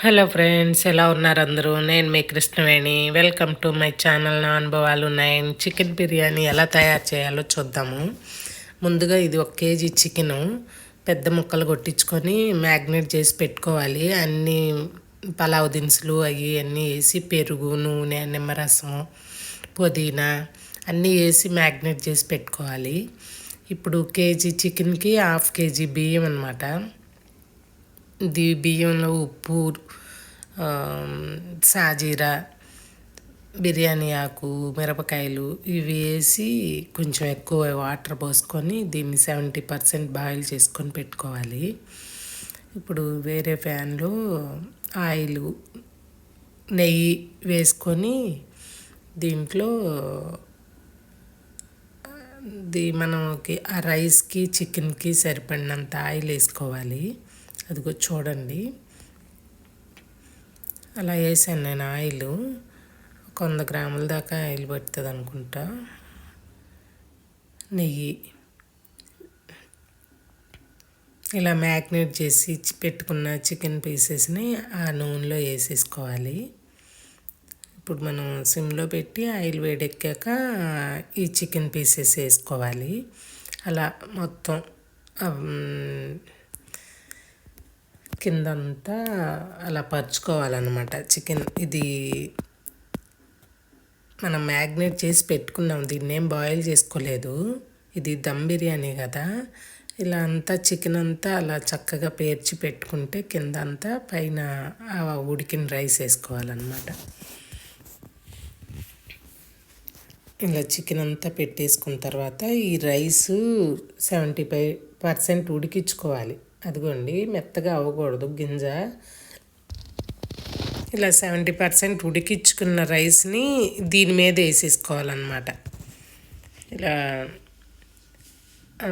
Hello friends ఎలా ఉన్నారు అందరూ? నేను మీ Krishnaveni. Welcome to my channel నా అనుభవాలు ఉన్నాయి. చికెన్ బిర్యానీ ఎలా తయారు చేయాలో చూద్దాము. ముందుగా ఇది ఒక కేజీ చికెను. పెద్ద ముక్కలు కొట్టించుకొని మ్యాగ్నేట్ చేసి పెట్టుకోవాలి. అన్నీ పలావ్ దినుసులు అవి అన్నీ వేసి పెరుగు నూనె నిమ్మరసము పుదీనా అన్నీ వేసి మ్యాగ్నేట్ చేసి పెట్టుకోవాలి. ఇప్పుడు కేజీ చికెన్కి హాఫ్ కేజీ బియ్యం అనమాట ది బియ్యంలో ఉప్పు సాజీరా బిర్యానీ ఆకు మిరపకాయలు ఇవి వేసి కొంచెం ఎక్కువ వాటర్ పోసుకొని దీన్ని సెవెంటీ పర్సెంట్ బాయిల్ చేసుకొని పెట్టుకోవాలి. ఇప్పుడు వేరే ఫ్యాన్లో ఆయిల్ నెయ్యి వేసుకొని దీంట్లో ది మనకి ఆ రైస్కి చికెన్కి సరిపడినంత ఆయిల్ వేసుకోవాలి. అదిగో చూడండి. అలా వేసాను నేను ఆయిల్. ఒక వంద గ్రాముల దాకా ఆయిల్ పడుతుంది అనుకుంటా. నెయ్యి. ఇలా మ్యాగ్నేట్ చేసి పెట్టుకున్న చికెన్ పీసెస్ని ఆ నూనెలో వేసేసుకోవాలి. ఇప్పుడు మనం సిమ్లో పెట్టి ఆయిల్ వేడెక్కాక ఈ చికెన్ పీసెస్ వేసుకోవాలి. అలా మొత్తం కిందంతా అలా పరుచుకోవాలన్నమాట. చికెన్ ఇది మనం మ్యాగ్నేట్ చేసి పెట్టుకున్నాం. దీన్ని ఏం బాయిల్ చేసుకోలేదు. ఇది దమ్ బిర్యానీ కదా. ఇలా అంతా చికెన్ అంతా అలా చక్కగా పేర్చి పెట్టుకుంటే కింద అంతా పైన ఉడికిన రైస్ వేసుకోవాలన్నమాట. ఇలా చికెన్ అంతా పెట్టేసుకున్న తర్వాత ఈ రైస్ సెవెంటీ ఫైవ్ పర్సెంట్ ఉడికించుకోవాలి. అదిగోండి మెత్తగా అవ్వకూడదు గింజ. ఇలా సెవెంటీ పర్సెంట్ ఉడికించుకున్న రైస్ని దీని మీద వేసేసుకోవాలన్నమాట. ఇలా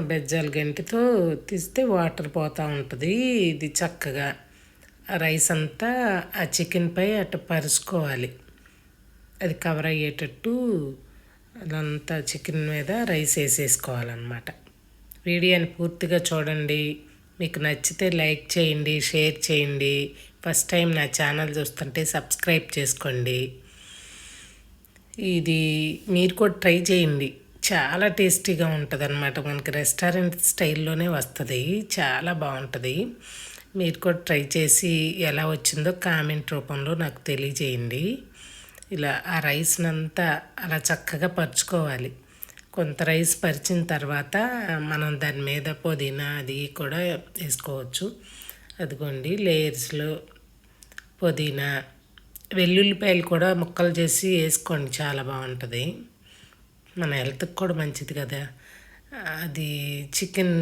బెజ్జాల గంటితో తీస్తే వాటర్ పోతూ ఉంటుంది ఇది చక్కగా. ఆ రైస్ అంతా ఆ చికెన్పై అట్ట పరుచుకోవాలి. అది కవర్ అయ్యేటట్టు అదంతా చికెన్ మీద రైస్ వేసేసుకోవాలన్నమాట. వీడియోని పూర్తిగా చూడండి. మీకు నచ్చితే లైక్ చేయండి షేర్ చేయండి. ఫస్ట్ టైం నా ఛానల్ చూస్తుంటే సబ్స్క్రైబ్ చేసుకోండి. ఇది మీరు కూడా ట్రై చేయండి. చాలా టేస్టీగా ఉంటుంది అనమాట మనకి రెస్టారెంట్ స్టైల్లోనే వస్తుంది. చాలా బాగుంటుంది. మీరు కూడా ట్రై చేసి ఎలా వచ్చిందో కామెంట్ రూపంలో నాకు తెలియజేయండి. ఇలా ఆ రైస్నంతా అలా చక్కగా పరుచుకోవాలి. కొంత రైస్ పరిచిన తర్వాత మనం దాని మీద పుదీనా అది కూడా వేసుకోవచ్చు. అదిగోండి లేయర్స్లో పుదీనా వెల్లుల్లిపాయలు కూడా ముక్కలు చేసి వేసుకోండి చాలా బాగుంటుంది. మన హెల్త్కి కూడా మంచిది కదా. అది చికెన్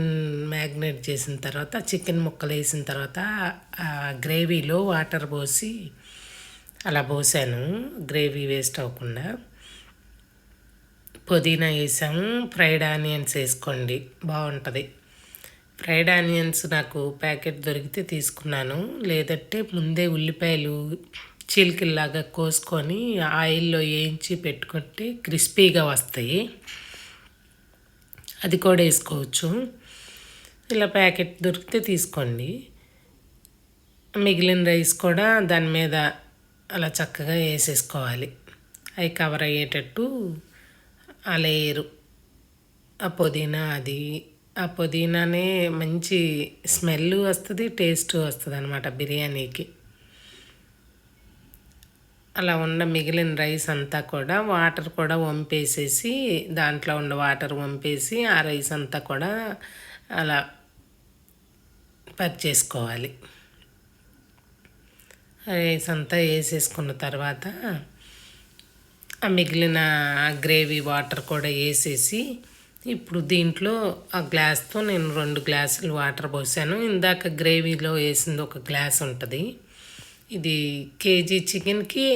మ్యాగ్నేట్ చేసిన తర్వాత చికెన్ ముక్కలు వేసిన తర్వాత ఆ గ్రేవీలో వాటర్ పోసి అలా పోసాను. గ్రేవీ వేస్ట్ అవ్వకుండా. పుదీనా వేసాము ఫ్రైడ్ ఆనియన్స్ వేసుకోండి. బాగుంటుంది. ఫ్రైడ్ ఆనియన్స్ నాకు ప్యాకెట్ దొరికితే తీసుకున్నాను. లేదంటే ముందే ఉల్లిపాయలు చీలికల్లాగా కోసుకొని ఆయిల్లో వేయించి పెట్టుకుంటే క్రిస్పీగా వస్తాయి. అది కూడా వేసుకోవచ్చు. ఇలా ప్యాకెట్ దొరికితే తీసుకోండి. మిగిలిన రైస్ కూడా దాని మీద అలా చక్కగా వేసేసుకోవాలి. అవి కవర్ అయ్యేటట్టు లేయరు ఆ పుదీనా అది ఆ పుదీనానే మంచి స్మెల్ వస్తుంది టేస్ట్ వస్తుంది అనమాట బిర్యానీకి. అలా ఉన్న మిగిలిన రైస్ అంతా కూడా వాటర్ కూడా వంపేసేసి దాంట్లో ఉన్న వాటర్ వంపేసి ఆ రైస్ అంతా కూడా అలా పర్చేసుకోవాలి. రైస్ అంతా వేసేసుకున్న తర్వాత ఆ మిగిలిన గ్రేవీ వాటర్ కూడా వేసేసి ఇప్పుడు దీంట్లో ఆ గ్లాస్తో నేను రెండు గ్లాసులు వాటర్ పోసాను. ఇందాక గ్రేవీలో వేసింది ఒక గ్లాస్ ఉంటుంది. ఇది కేజీ చికెన్కి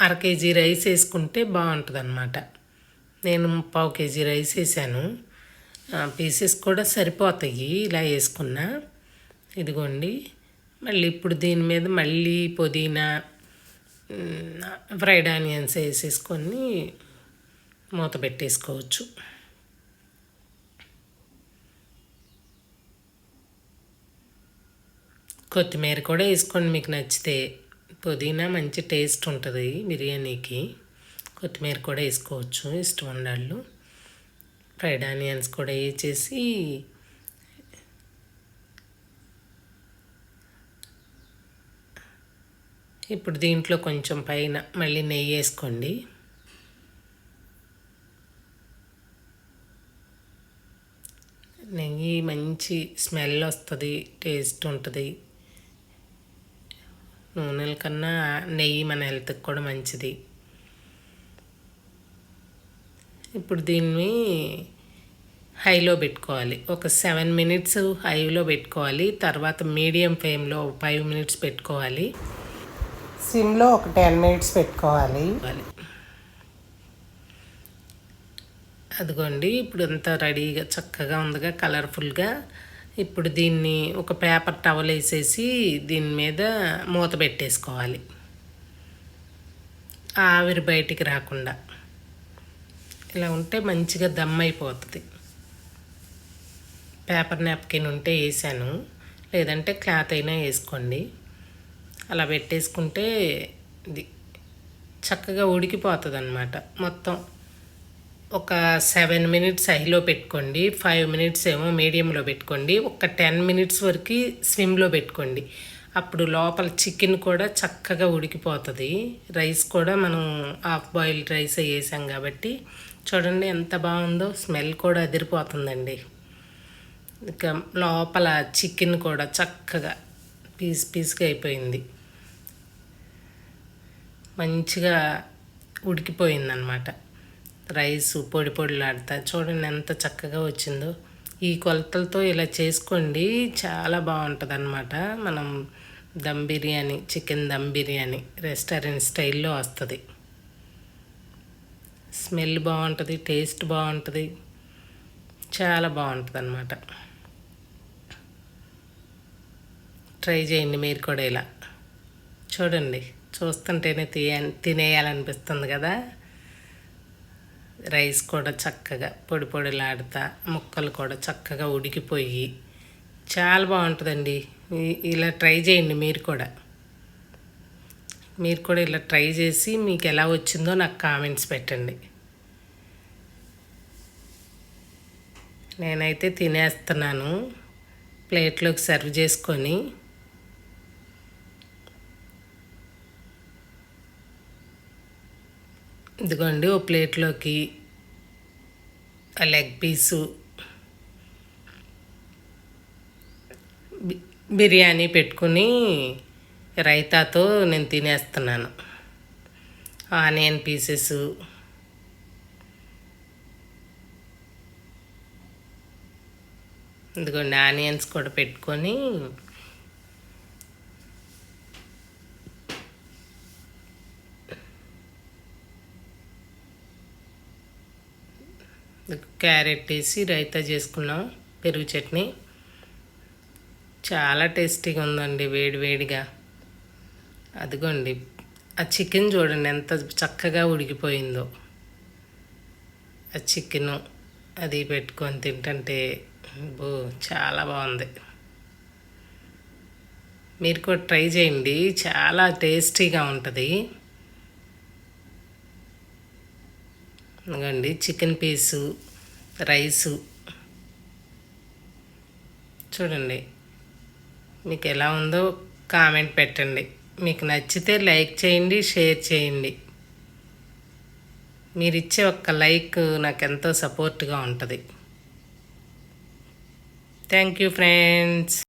అర కేజీ రైస్ వేసుకుంటే బాగుంటుంది అనమాట నేను పావు కేజీ రైస్ వేసాను. పీసెస్ కూడా సరిపోతాయి ఇలా వేసుకున్నా. ఇదిగోండి. మళ్ళీ ఇప్పుడు దీని మీద మళ్ళీ పుదీనా ఫ్రైడ్ ఆనియన్స్ వేసేసుకొని మూత పెట్టేసుకోవచ్చు. కొత్తిమీర కూడా వేసుకోండి మీకు నచ్చితే. పుదీనా మంచి టేస్ట్ ఉంటుంది బిర్యానీకి. కొత్తిమీర కూడా వేసుకోవచ్చు ఇష్టం ఉండాళ్ళు ఫ్రైడ్ ఆనియన్స్ కూడా వేసేసి ఇప్పుడు దీంట్లో కొంచెం పైన మళ్ళీ నెయ్యి వేసుకోండి. నెయ్యి మంచి స్మెల్ వస్తుంది టేస్ట్ ఉంటుంది. నూనెల కన్నా నెయ్యి మన హెల్త్కి కూడా మంచిది. ఇప్పుడు దీన్ని హైలో పెట్టుకోవాలి. ఒక సెవెన్ మినిట్స్ హైలో పెట్టుకోవాలి. తర్వాత మీడియం ఫ్లేమ్లో ఫైవ్ మినిట్స్ పెట్టుకోవాలి. సిమ్లో ఒక టెన్ మినిట్స్ పెట్టుకోవాలి. అదిగోండి ఇప్పుడు అంతా రెడీగా చక్కగా ఉందిగా కలర్ఫుల్గా. ఇప్పుడు దీన్ని ఒక పేపర్ టవల్ వేసేసి దీని మీద మూత పెట్టేసుకోవాలి. ఆవిరి బయటికి రాకుండా. ఇలా ఉంటే మంచిగా దమ్ అయిపోతుంది. పేపర్ నాప్కిన్ ఉంటే వేసాను. లేదంటే క్లాత్ అయినా వేసుకోండి. అలా పెట్టేసుకుంటే ఇది చక్కగా ఉడికిపోతుంది అనమాట మొత్తం ఒక సెవెన్ మినిట్స్ హైలో పెట్టుకోండి ఫైవ్ మినిట్స్ ఏమో మీడియంలో పెట్టుకోండి ఒక టెన్ మినిట్స్ వరకు స్విమ్లో పెట్టుకోండి. అప్పుడు లోపల చికెన్ కూడా చక్కగా ఉడికిపోతుంది. రైస్ కూడా మనం హాఫ్ బాయిల్డ్ రైస్ వేసాం కాబట్టి చూడండి ఎంత బాగుందో స్మెల్ కూడా అదిరిపోతుందండి. ఇక లోపల చికెన్ కూడా చక్కగా పీస్ పీస్గా అయిపోయింది. మంచిగా ఉడికిపోయిందనమాట రైస్ పొడి పొడిలాడుతా. చూడండి ఎంత చక్కగా వచ్చిందో. ఈ కొలతలతో ఇలా చేసుకోండి. చాలా బాగుంటుంది అనమాట మనం దమ్ బిర్యానీ చికెన్ దమ్ బిర్యానీ రెస్టారెంట్ స్టైల్లో వస్తుంది. స్మెల్ బాగుంటుంది టేస్ట్ బాగుంటుంది. చాలా బాగుంటుంది అనమాట ట్రై చేయండి మీరు కూడా ఇలా. చూడండి. చూస్తుంటేనే తీయ తినేయాలనిపిస్తుంది కదా. రైస్ కూడా చక్కగా పొడి పొడిలాడుతా ముక్కలు కూడా చక్కగా ఉడికిపోయి. చాలా బాగుంటుందండి. ఇలా ట్రై చేయండి మీరు కూడా. మీరు కూడా ఇలా ట్రై చేసి మీకు ఎలా వచ్చిందో నాకు కామెంట్స్ పెట్టండి. నేనైతే తినేస్తున్నాను. ప్లేట్లోకి సర్వ్ చేసుకొని ఇదిగోండి ఓ ప్లేట్లోకి ఆ లెగ్ పీసు బిర్యానీ పెట్టుకుని రైతాతో నేను తినేస్తున్నాను. ఆనియన్ పీసెస్ ఇదిగోండి ఆనియన్స్ కూడా పెట్టుకొని క్యారెట్ వేసి రైతా చేసుకున్నాం పెరుగు చట్నీ. చాలా టేస్టీగా ఉందండి వేడి వేడిగా. అదిగోండి ఆ చికెన్ చూడండి ఎంత చక్కగా ఉడికిపోయిందో. ఆ చికెను అది పెట్టుకొని తింటంటే బో చాలా బాగుంది. మీరు కూడా ట్రై చేయండి చాలా టేస్టీగా ఉంటుంది. ఇదిగోండి చికెన్ పీసు రైసు. చూడండి మీకు ఎలా ఉందో కామెంట్ పెట్టండి. మీకు నచ్చితే లైక్ చేయండి షేర్ చేయండి. మీరు ఇచ్చే ఒక్క లైక్ నాకు ఎంతో సపోర్ట్గా ఉంటుంది. Thank you friends.